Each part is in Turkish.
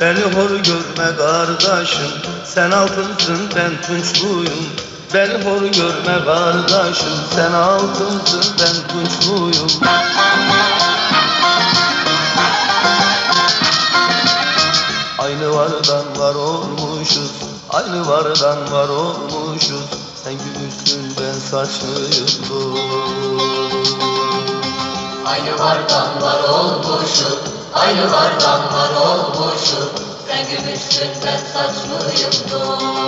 Beni hor görme kardeşim Sen altınsın ben tunçluyum Beni hor görme kardeşim Sen altınsın ben tunçluyum Aynı vardan var olmuşuz Aynı vardan var olmuşuz. Sen gümüşsün ben saçlıyım Aynı vardan var olmuşum, aynı vardan var olmuşum. Sen gümüşsün ben saçlıyım dur.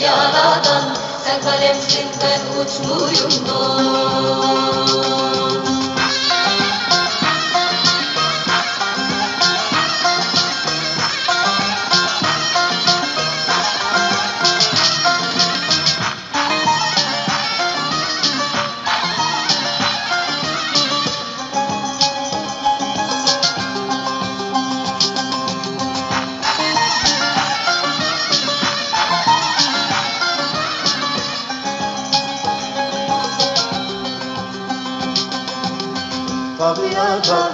Yaradan? Sen kalemsin ben uçluyum dur.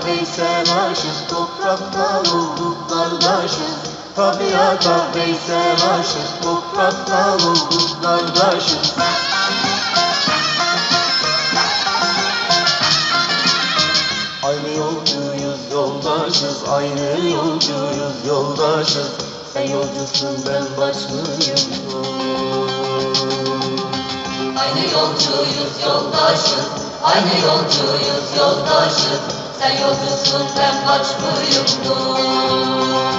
Veysel aşık Topraktan olduk kardeşiz Tabiata Veysel aşık Topraktan olduk kardeşiz Aynı yolcuyuz yoldaşız. Aynı yolcuyuz yoldaşız. Sen yolcusun ben başlıyım. Aynı yolcuyuz yoldaşız, aynı yolcuyuz yoldaşız. Sen yolcusun ben başlıyım dur.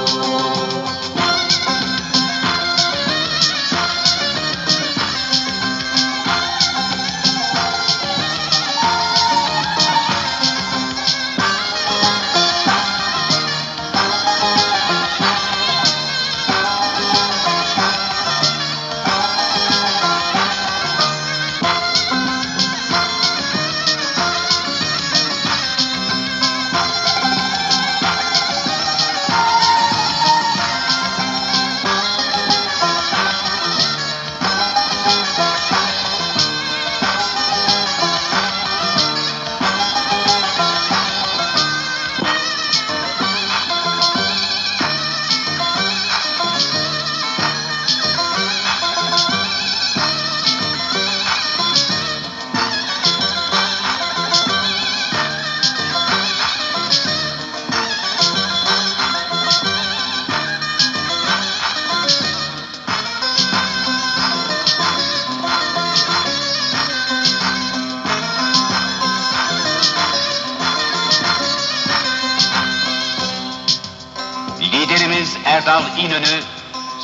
İnönü,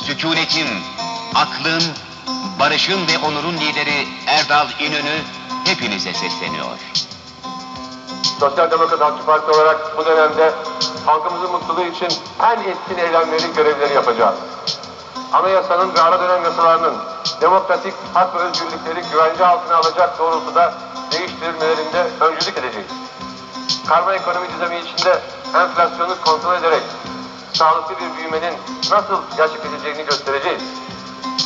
sükunetin, aklın, barışın ve onurun lideri Erdal İnönü hepinize sesleniyor. Sosyal Demokrat Halkçı Parti olarak bu dönemde halkımızın mutluluğu için en etkin eylemleri, görevleri yapacağız. Anayasanın ve ara dönem yasalarının demokratik hak ve özgürlükleri güvence altına alacak doğrultuda değiştirilmelerinde öncülük edeceğiz. Karma ekonomi düzeni içinde enflasyonu kontrol ederek sağlıklı bir büyümenin nasıl gerçekleşeceğini göstereceğiz.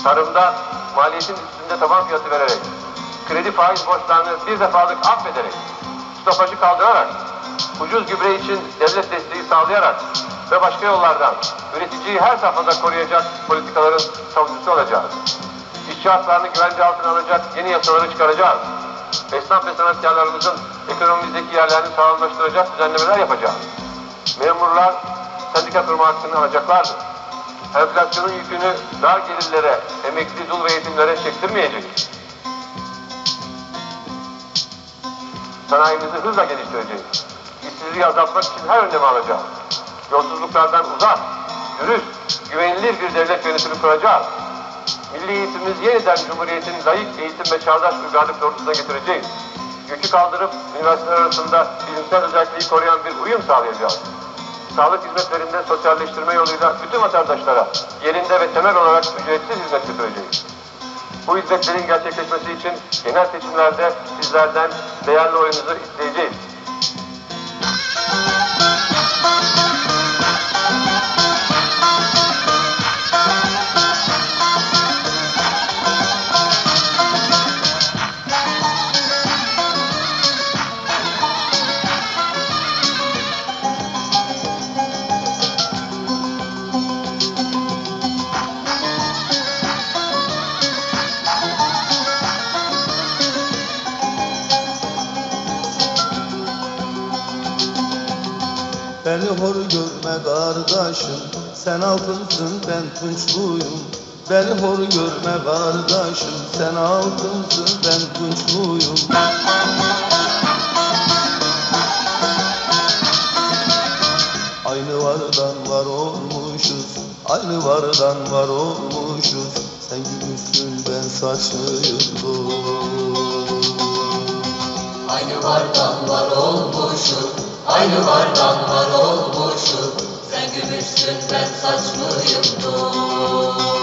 Tarımda maliyetin üstünde taban fiyatı vererek, kredi faiz borçlarını bir defalık affederek, stopajı kaldırarak, ucuz gübre için devlet desteği sağlayarak ve başka yollardan üreticiyi her safhada koruyacak politikaların savunucusu olacağız. İşçi haklarını güvence altına alacak yeni yasaları çıkaracağız. Esnaf ve sanatkarlarımızın ekonomimizdeki yerlerini sağlamlaştıracak düzenlemeler yapacağız. Memurlar sendika kurma hakkını alacaklardır. Enflasyonun yükünü dar gelirlere, emekli, dul ve yetimlere çektirmeyecek. Sanayimizi hızla geliştireceğiz. İşsizliği azaltmak için her önlemi alacağız. Yolsuzluklardan uzak, dürüst, güvenilir bir devlet yönetimi kuracağız. Milli eğitimimiz yeniden Cumhuriyet'in layık eğitim ve çağdaş uygarlık doğrultusuna getireceğiz. Göçü kaldırıp üniversiteler arasında bilimsel özelliği koruyan bir uyum sağlayacağız. Sağlık hizmetlerinde sosyalleştirme yoluyla bütün vatandaşlara yerinde ve temel olarak ücretsiz hizmet götüreceğiz. Bu hizmetlerin gerçekleşmesi için genel seçimlerde sizlerden değerli oyunuzu isteyeceğiz. Sen altınsın ben tunç buyum Beni hor görme kardeşim. Sen altınsın ben tunç buyum Aynı vardan var olmuşuz. Aynı vardan var olmuşuz. Sen gülüsün ben saçlıyım. Aynı vardan var olmuşum Aynı vardan var olmuşum Ben saç mıyım dur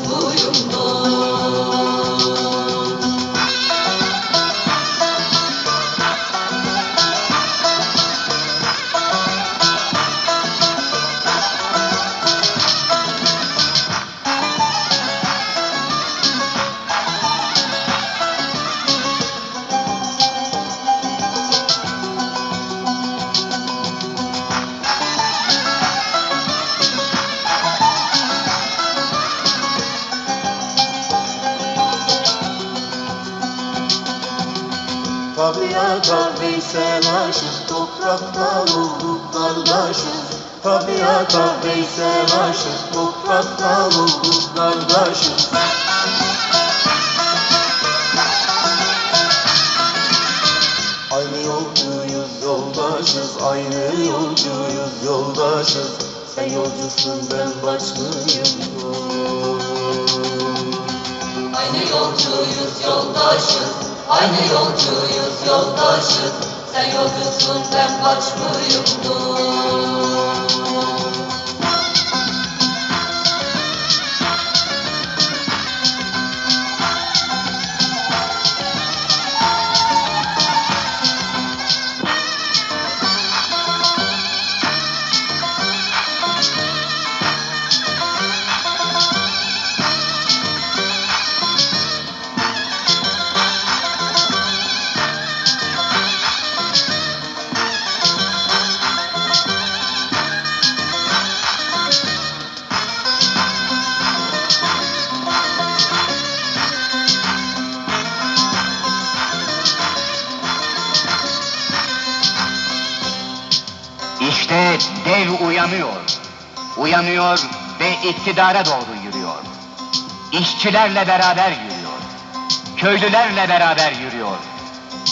ben Aşık Topraktan olduk kardeşiz Tabiata Veysel aşık Topraktan olduk kardeşiz Aynı yolcuyuz yoldaşız. Aynı yolcuyuz yoldaşız. Sen yolcusun ben başkıyım Aynı yolcuyuz yoldaşız. Aynı yolcuyuz yoldaşız Sen yolcusun ben baş mıyım dur Uyanıyor ve iktidara doğru yürüyor. İşçilerle beraber yürüyor. Köylülerle beraber yürüyor.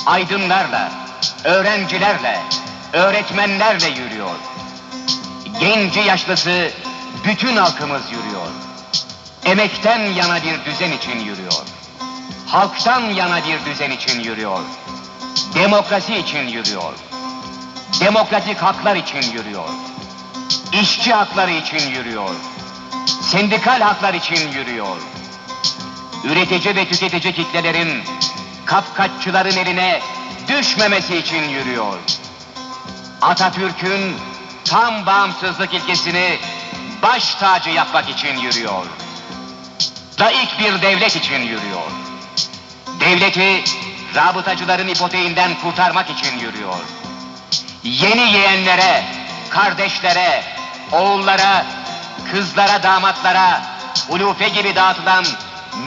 aydınlarla, öğrencilerle, öğretmenlerle yürüyor. Genci yaşlısı bütün halkımız yürüyor. Emekten yana bir düzen için yürüyor. Halktan yana bir düzen için yürüyor. Demokrasi için yürüyor. Demokratik haklar için yürüyor. İşçi hakları için yürüyor. Sendikal haklar için yürüyor. Üretici ve tüketici kitlelerin kapkaççıların eline düşmemesi için yürüyor. Atatürk'ün tam bağımsızlık ilkesini baş tacı yapmak için yürüyor. Laik bir devlet için yürüyor. Devleti rabıtacıların ipoteğinden kurtarmak için yürüyor. Yeni yeğenlere, kardeşlere, oğullara, kızlara, damatlara, ulufe gibi dağıtılan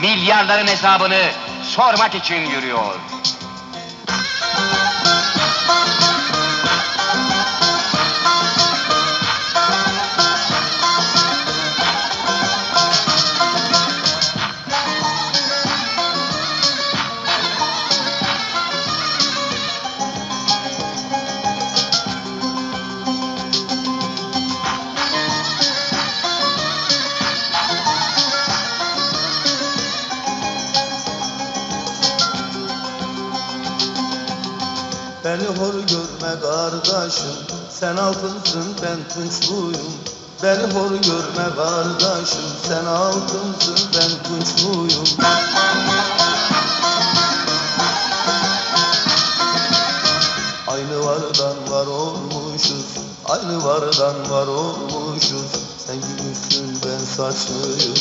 milyarların hesabını sormak için yürüyor. Beni hor görme kardeşim. Sen altınsın ben tunçluyum Beni hor görme kardeşim. Sen altınsın ben tunçluyum Aynı vardan var olmuşuz. Aynı vardan var olmuşuz. Sen gümüşsün ben saçlıyım.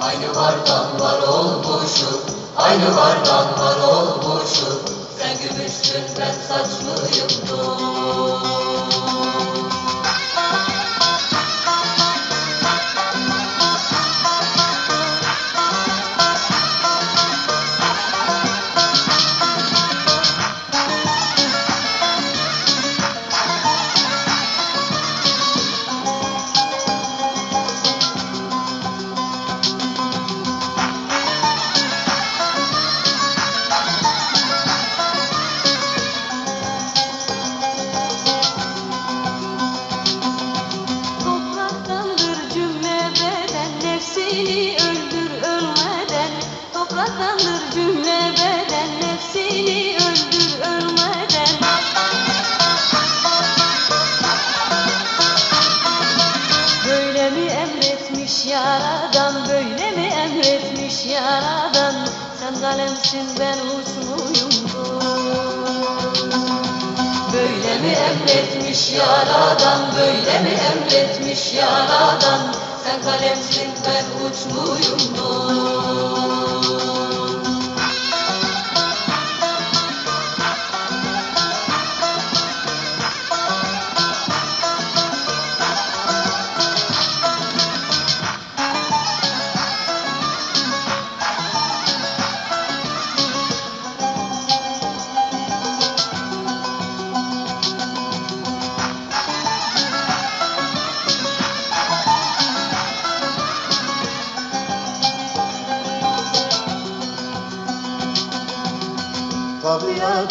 Aynı vardan var olmuşum Aynı vardan var olmuşum. Sen gümüşsün ben saç mıyım dur yaradan Böyle mi emretmiş yaradan? Sen kalemsin ben dur Tabiata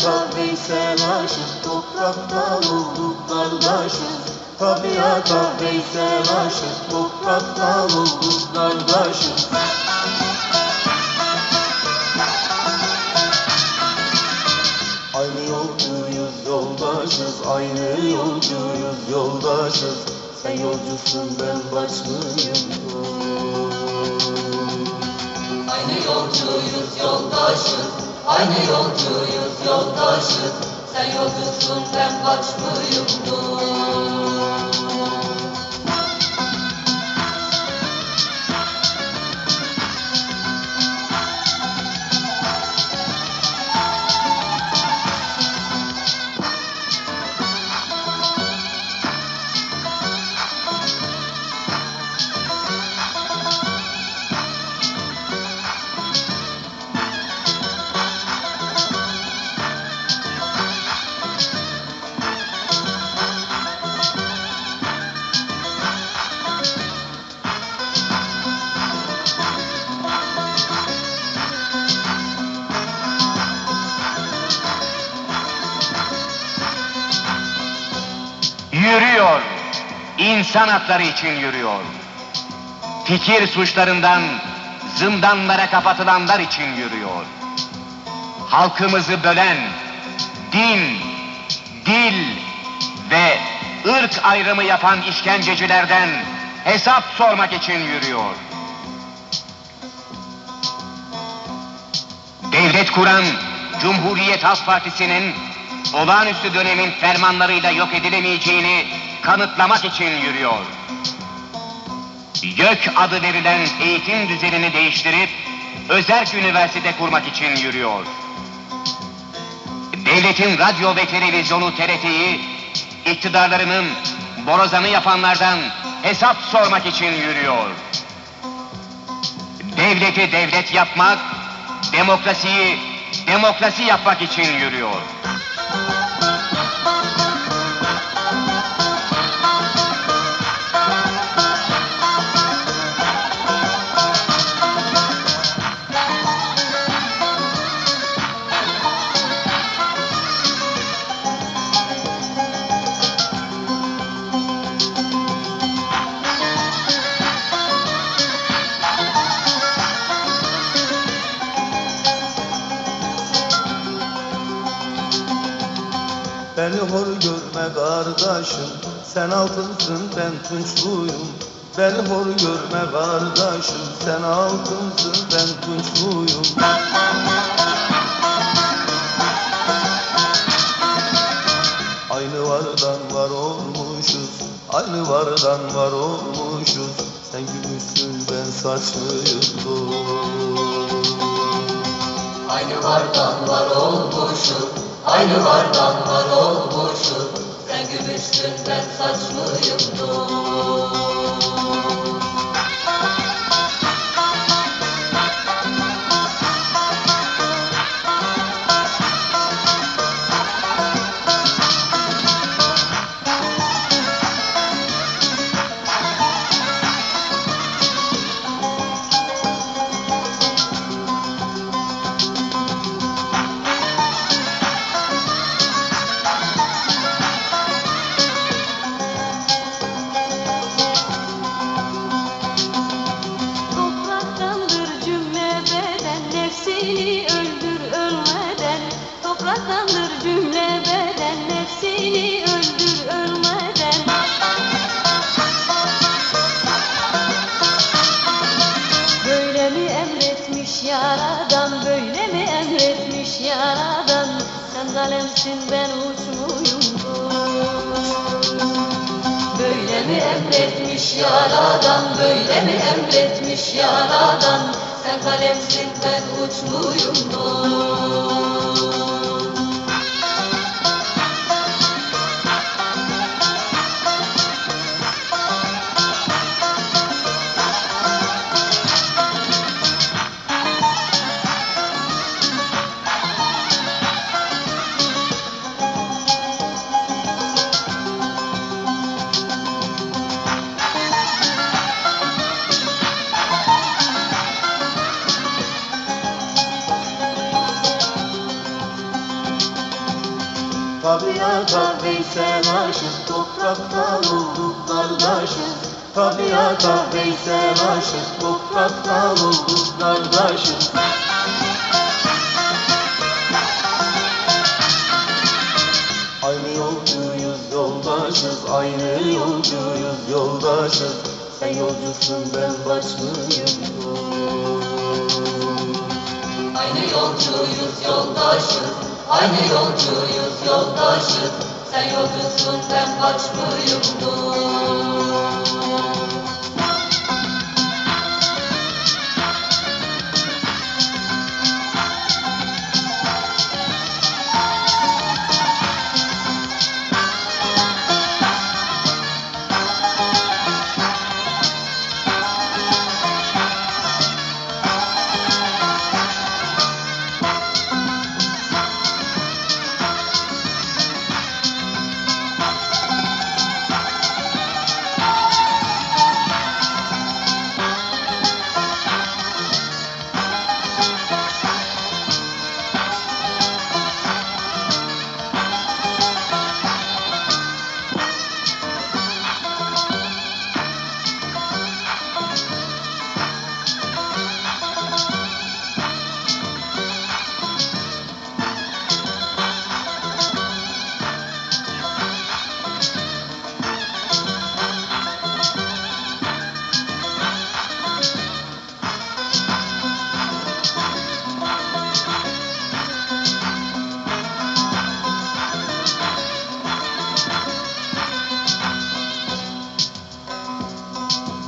Veysel aşık Topraktan olduk kardeşiz Tabiata Veysel aşık Topraktan olduk kardeşiz Aynı yolcuyuz yoldaşız. Aynı yolcuyuz yoldaşız. Sen yolcusun ben başlıyım. Aynı yolcuyuz yoldaşız Aynı yolcuyuz yoldaşız. Sen yolcusun ben baş mıyım dur İnsan hakları için yürüyor. Fikir suçlarından zindanlara kapatılanlar için yürüyor. Halkımızı bölen din, dil ve ırk ayrımı yapan işkencecilerden hesap sormak için yürüyor. Devlet kuran Cumhuriyet Halk Partisi'nin olağanüstü dönemin fermanlarıyla yok edilemeyeceğini kanıtlamak için yürüyor. YÖK adı verilen eğitim düzenini değiştirip özerk üniversite kurmak için yürüyor. Devletin radyo ve televizyonu TRT'yi iktidarlarının borazanı yapanlardan hesap sormak için yürüyor. Devleti devlet yapmak, demokrasiyi demokrasi yapmak için yürüyor. Görme kardeşim Sen altınsın ben tunçluyum. Beni hor görme kardeşim Sen altınsın ben tunçluyum. Aynı vardan var olmuşuz Aynı vardan var olmuşuz. Sen gümüşsün ben saçlıyım Aynı vardan var olmuşum Aynı vardan var olmuşum Sen gümüşsün ben saçlıyım kalemsin ben uçmuyum Böyle mi emretmiş yaradan Böyle mi emretmiş yaradan? Sen kalemsin ben uçluyum Tabiata Veysel aşık topraktan olduk kardeşiz Tabiata Veysel aşık topraktan olduk kardeşiz Aynı yolcuyuz yoldaşız Aynı yolcuyuz yoldaşız. Sen yolcusun ben başlıyım. Aynı yolcuyuz yoldaşız Aynı yolcuyuz yoldaşız Sen yolcusun ben başlıyım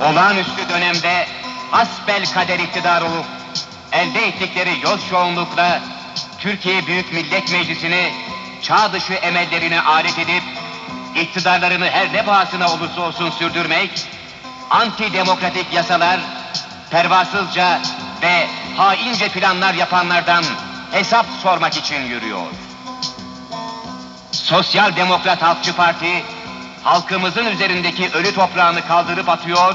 olağanüstü dönemde hasbel kader iktidar olup elde ettikleri yoz çoğunlukla Türkiye Büyük Millet Meclisi'ni çağ dışı emellerine alet edip iktidarlarını her ne pahasına olursa olsun sürdürmek, antidemokratik yasalar, pervasızca ve haince planlar yapanlardan hesap sormak için yürüyor. Sosyal Demokrat Halkçı Parti, halkımızın üzerindeki ölü toprağını kaldırıp atıyor,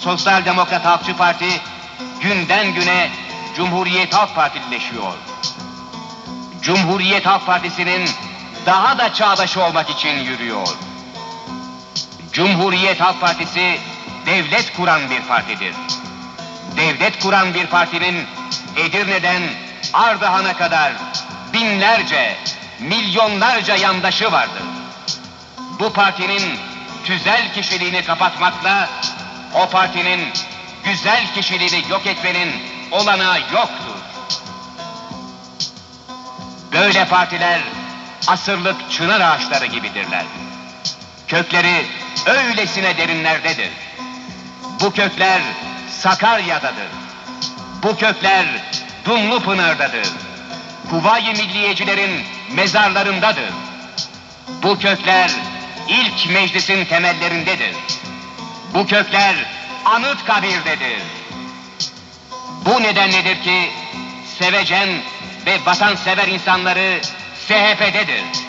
Sosyal Demokrat Halkçı Parti günden güne Cumhuriyet Halk Partilileşiyor. Cumhuriyet Halk Partisi'nin daha da çağdaş olmak için yürüyor. Cumhuriyet Halk Partisi devlet kuran bir partidir. Devlet kuran bir partinin Edirne'den Ardahan'a kadar binlerce, milyonlarca yandaşı vardır. Bu partinin tüzel kişiliğini kapatmakla o partinin güzel kişiliğini yok etmenin olanağı yoktur. Böyle partiler asırlık çınar ağaçları gibidirler. Kökleri öylesine derinlerdedir. Bu kökler Sakarya'dadır. Bu kökler Dumlupınar'dadır. Kuvayi Milliyecilerin mezarlarındadır. Bu kökler ilk meclisin temellerindedir. Bu kökler anıt kabirdedir. Bu nedenledir ki sevecen ve vatansever insanları SHP'dedir.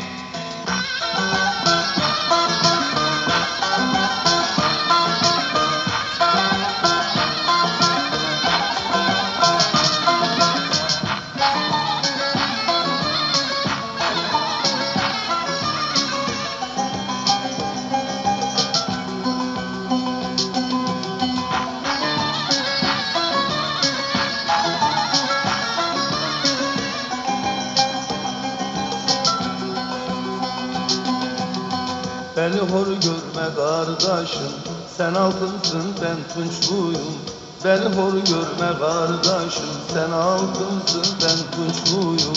Kardeşim. Sen altınsın ben tunçluyum. Beni hor görme kardeşim. Sen altınsın ben tunçluyum.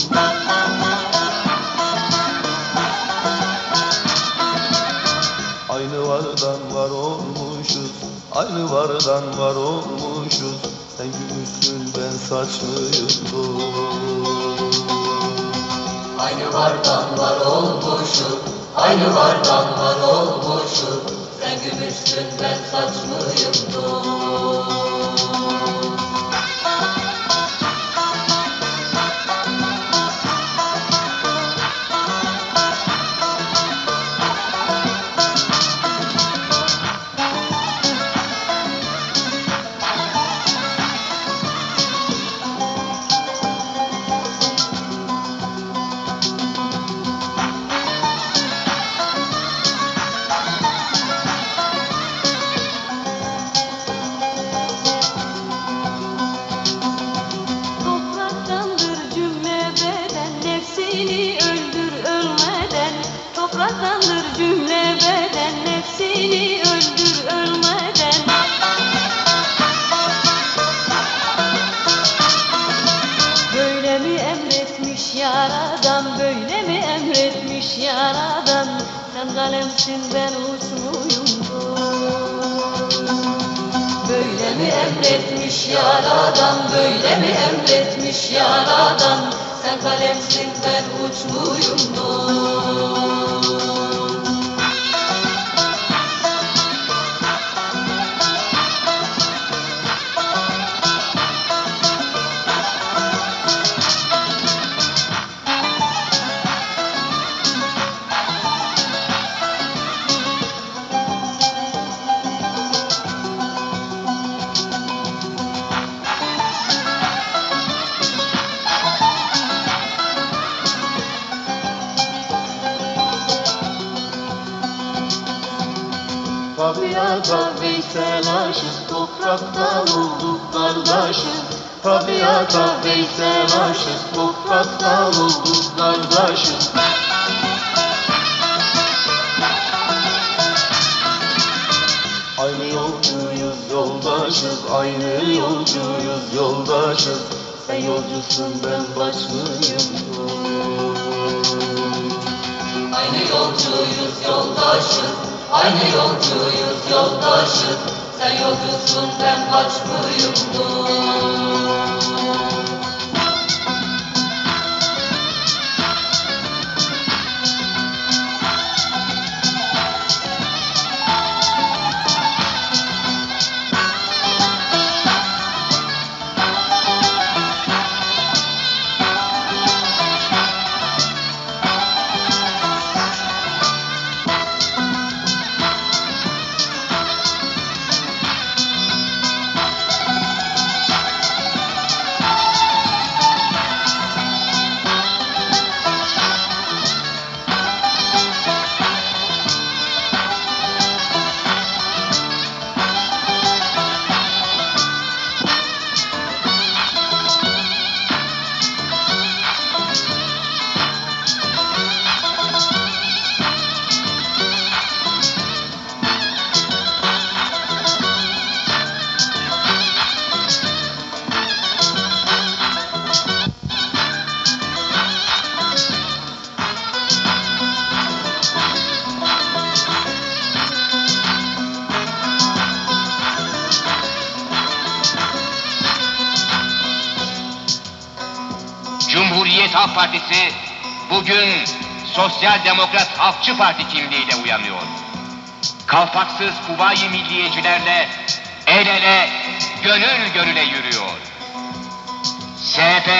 Aynı vardan var olmuşuz. Aynı vardan var olmuşuz. Sen gümüşsün ben saçlıyım. Aynı vardan var olmuşum, aynı vardan var olmuşum. Sen gümüşsün ben saç kalemsin ben uç muyum Böyle mi emretmiş yaradan, böyle mi emretmiş yaradan? Sen kalemsin ben uç muyum Tabiata Veysel aşık topraktan olduk kardeşim. Tabiata Veysel aşık topraktan olduk kardeşim. Aynı yolcuyuz yoldaşız Aynı yolcuyuz yoldaşız. Sen yolcusun ben başlıyım. Aynı yolcuyuz yoldaşız, aynı yolcuyuz yoldaşız. Sen yolcusun ben başlıyım Cumhuriyet Halk Partisi bugün Sosyal Demokrat Halkçı Parti kimliğiyle uyanıyor. Kalpaksız kuvayi milliyecilerle el ele, gönül gönüle yürüyor. SHP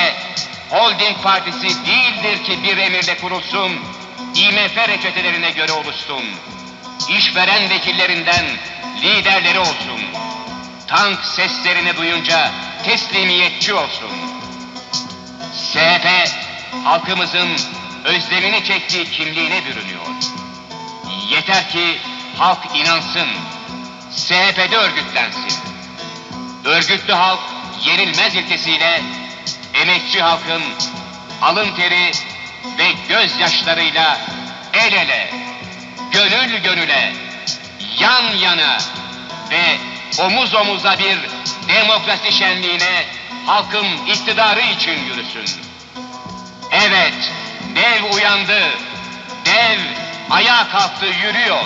Holding Partisi değildir ki bir emirle kurulsun, IMF reçetelerine göre oluşsun. İşveren vekillerinden liderleri olsun. Tank seslerini duyunca teslimiyetçi olsun. SHP halkımızın özlemini çektiği kimliğine bürünüyor. Yeter ki halk inansın, SHP'de örgütlensin. Örgütlü halk yenilmez ilkesiyle emekçi halkın alın teri ve gözyaşlarıyla el ele, gönül gönüle, yan yana ve omuz omuza bir demokrasi şenliğine halkın iktidarı için yürüsün. Evet, dev uyandı, dev ayağa kalktı yürüyor.